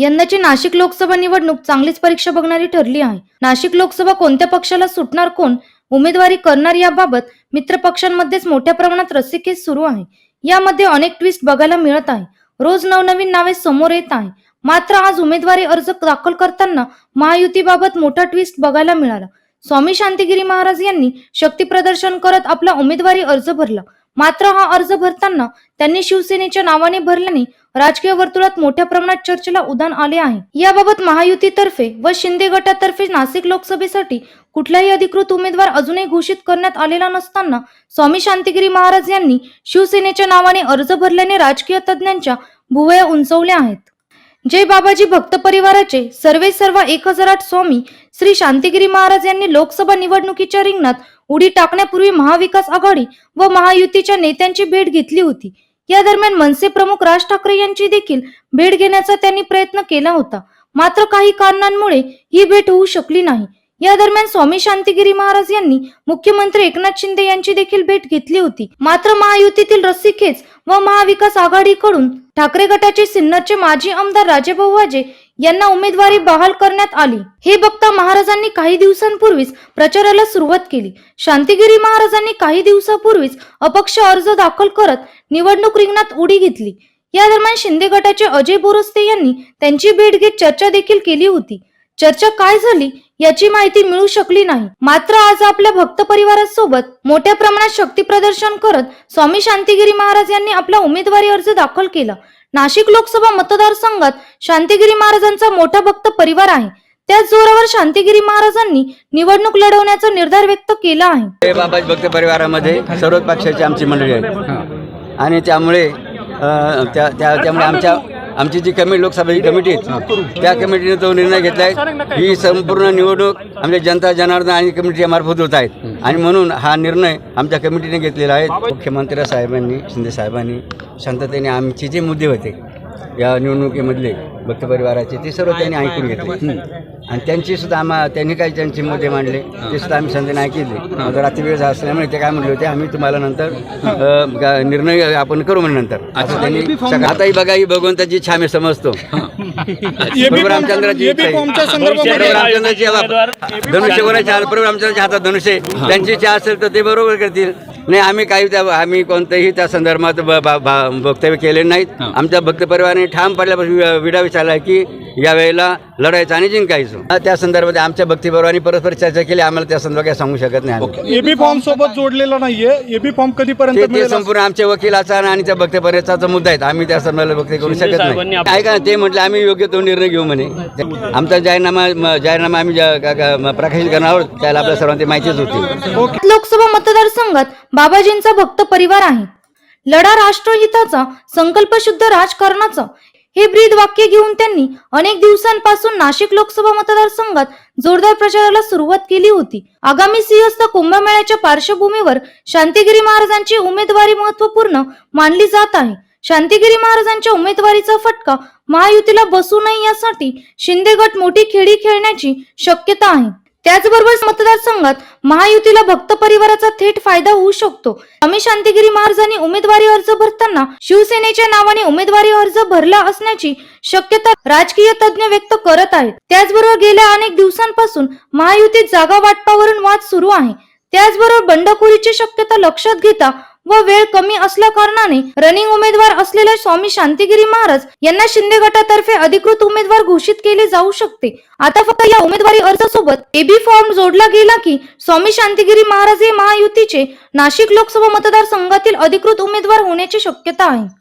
यंदाची नाशिक लोकसभा निवडणूक चांगलीच परीक्षा बघणारी ठरली आहे. नाशिक लोकसभा कोणत्या पक्षाला सुटणार कोण उमेदवारी करणार याबाबत मित्र पक्षांमध्येच मोठ्या प्रमाणात रस्सीखेच सुरू आहे. यामध्ये अनेक ट्विस्ट बघायला मिळत आहे. रोज नवनवीन नावे समोर येत आहे. मात्र आज उमेदवारी अर्ज दाखल करताना महायुतीबाबत मोठा ट्विस्ट बघायला मिळाला. स्वामी शांतिगिरी महाराज यांनी शक्ती प्रदर्शन करत आपला उमेदवारी अर्ज भरला. मात्र हा अर्ज भरताना त्यांनी शिवसेनेच्या नावाने भरल्याने राजकीय वर्तुळात मोठ्या प्रमाणात चर्चेला उधाण आले आहे. याबाबत महायुतीतर्फे व शिंदे गटातर्फे नाशिक लोकसभेसाठी कुठलाही अधिकृत उमेदवार अजूनही घोषित करण्यात आलेला नसताना स्वामी शांतिगिरी महाराज यांनी शिवसेनेच्या नावाने अर्ज भरल्याने राजकीय तज्ज्ञांच्या भुवया उंचवल्या आहेत. जय बाबाजी भक्त परिवाराचे सर्वे सर्व एक हजार आठ स्वामी श्री शांतिगिरी महाराज यांनी लोकसभा निवडणुकीच्या रिंगणात उडी टाकण्यापूर्वी महाविकास आघाडी व महायुतीच्या नेत्यांची भेट घेतली होती. या दरम्यान मनसे प्रमुख राज ठाकरे यांची देखील भेट घेण्याचा त्यांनी प्रयत्न केला होता. मात्र काही कारणांमुळे ही भेट होऊ शकली नाही. या दरम्यान स्वामी शांतिगिरी महाराज यांनी मुख्यमंत्री एकनाथ शिंदे यांची देखील भेट घेतली होती. मात्र महायुतीतील रस्सीखेच व महाविकास आघाडीकडून ठाकरे गटाचे सिन्नरचे माजी आमदार राजेभाऊ वाजे यांना उमेदवारी बहाल करण्यात आली. हे बघता महाराजांनी काही दिवसांपूर्वीच प्रचाराला सुरुवात केली. शांतिगिरी महाराजांनी काही दिवसापूर्वीच अपक्ष अर्ज दाखल करत निवडणूक रिंगणात उडी घेतली. या दरम्यान शिंदे गटाचे अजय बोरस्ते यांनी त्यांची भेट घेत चर्चा देखील केली होती. चर्चा काय झाली याची माहिती मिळू शकली नाही. मात्र आज आपल्या भक्त परिवारासोबत मोठ्या प्रमाणात शक्ती प्रदर्शन करत स्वामी शांतिगिरी महाराज यांनी आपला उमेदवारी अर्ज दाखल केला. नाशिक लोकसभा मतदारसंघात शांतिगिरी महाराजांचा मोठा भक्त परिवार आहे. त्याच जोरावर शांतिगिरी महाराजांनी निवडणूक लढवण्याचा निर्धार व्यक्त केला आहे. भक्त परिवारामध्ये सर्वच पक्षाची आमची मंडळी आहे आणि त्यामुळे त्यामुळे आमच्या आमची जी कमिटी लोकसभेची कमिटी आहे त्या कमिटीने तो निर्णय घेतला आहे ही संपूर्ण निवडणूक आमच्या जनता जनार्दन आणि कमिटीच्या मार्फत होत आहेत आणि म्हणून हा निर्णय आमच्या कमिटीने घेतलेला आहे. मुख्यमंत्री साहेबांनी शिंदे साहेबांनी शांततेने आमचे जे मुद्दे होते या निवडणुकीमधले भक्त परिवाराचे ते सर्व त्यांनी ऐकून घेतले. आणि त्यांची सुद्धा आम्हा त्यांनी काही त्यांचे मुद्दे मांडले. ते सुद्धा आम्ही संध्याने ऐकले. आता रात्री वेळ झाला असल्यामुळे ते काय म्हणले होते आम्ही तुम्हाला नंतर निर्णय आपण करू म्हणजे नंतर. असं त्यांनी आताही बघा ही भगवंताची छामे समजतो. रामचंद्राची इच्छा रामचंद्राची धनुष्य कोणाच्या प्रभू रामचंद्राच्या हातात धनुष्य. त्यांची इच्छा असेल तर ते बरोबर करतील. नाही आम्ही काही त्या आम्ही कोणत्याही त्या संदर्भात वक्तव्य केले नाहीत. आमच्या भक्त परिवाराने ठाम पडल्यापासून वि- विडा विचारला की यावेळेला लढायचं आणि जिंकायचं. त्या संदर्भात आमच्या भक्ती परिवाराने परस्पर चर्चा केली. आम्हाला त्या संदर्भात काही सांगू शकत नाही. एबी फॉर्म सोबत जोडलेला नाहीये. एबी फॉर्म कधीपर्यंत ते- संपूर्ण आमच्या वकिलाचा आणि त्या भक्त परिवाराचा मुद्दा आहे. आम्ही त्या संदर्भात वक्तव्य करू शकत नाही. ऐका ते म्हटलं आम्ही योग्य तो निर्णय घेऊ म्हणे. आमचा जाहीरनामा म- जाहीरनामा आम्ही प्रकाशित करणार आहोत त्याला आपल्या सर्वांची माहितीच होती लोकसभा मतदारसंघात बाबाजींचा भक्त परिवार आहे. लढा राष्ट्रहिताचा संकल्पशुद्ध राजकारणाचा हे ब्रीद वाक्य घेऊन त्यांनी अनेक दिवसांपासून नाशिक लोकसभा मतदारसंघात जोरदार प्रचाराला सुरुवात केली होती. आगामी सिंहस्थ कुंभमेळ्याच्या पार्श्वभूमीवर शांतिगिरी महाराजांची उमेदवारी महत्त्वपूर्ण मानली जात आहे. शांतिगिरी महाराजांच्या उमेदवारीचा फटका महायुतीला बसू नये यासाठी शिंदे गट मोठी खेळी खेळण्याची शक्यता आहे. त्याचबरोबर मतदारसंघात महायुतीला भक्त परिवाराचा थेट फायदा होऊ शकतो. स्वामी शांतिगिरी महाराजांनी उमेदवारी अर्ज भरताना शिवसेनेच्या नावाने उमेदवारी अर्ज भरला असण्याची शक्यता राजकीय तज्ज्ञ व्यक्त करत आहेत. त्याचबरोबर गेल्या अनेक दिवसांपासून महायुतीत जागा वाटपावरून वाद सुरू आहे. त्याचबरोबर बंडखोरीची शक्यता लक्षात घेता व वेळ कमी असल्या कारणाने रनिंग उमेदवार असलेल्या स्वामी शांतिगिरी महाराज यांना शिंदे गटातर्फे अधिकृत उमेदवार घोषित केले जाऊ शकते. आता फक्त या उमेदवारी अर्जासोबत एबी फॉर्म जोडला गेला की स्वामी शांतिगिरी महाराज हे महायुतीचे नाशिक लोकसभा मतदारसंघातील अधिकृत उमेदवार होण्याची शक्यता आहे.